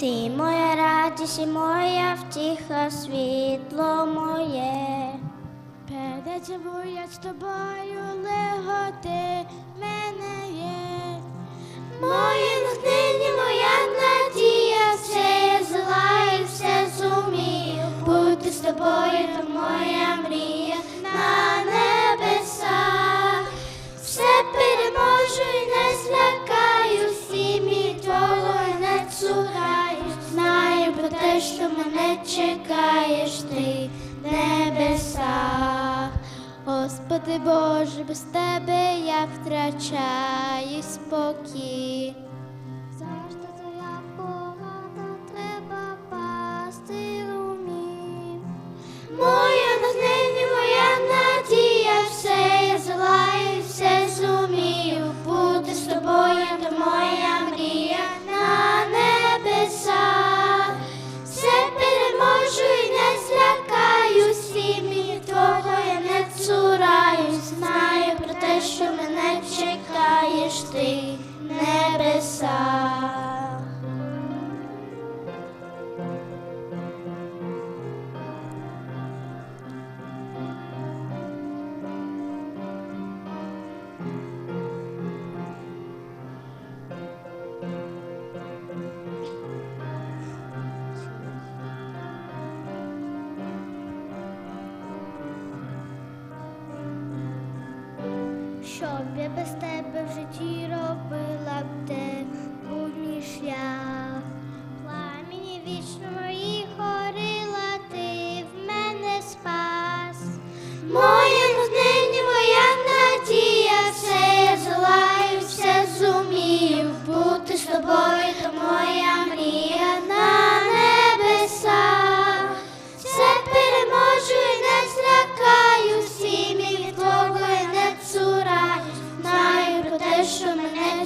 Ти моя радість і моя втіха, світло моє. Перед собою я з тобою леготи мене є. Моє натхнення, моя надія, все я зла і все зумію. Бути з тобою, то моя мрія на небесах. Все переможу і не злякаюсь, і мій твого не цураюсь. Що мене чекаєш ти в небесах. Господи Боже, без тебе я втрачаю спокій. Ти в Що б я без тебе в житті робила б де будній шлях? Пламені вічно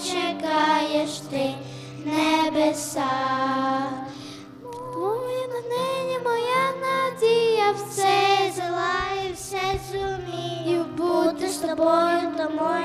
чекаєш ти небеса. Моє натхнення, моя надія, все зла і все зумію. Бути з тобою, мрія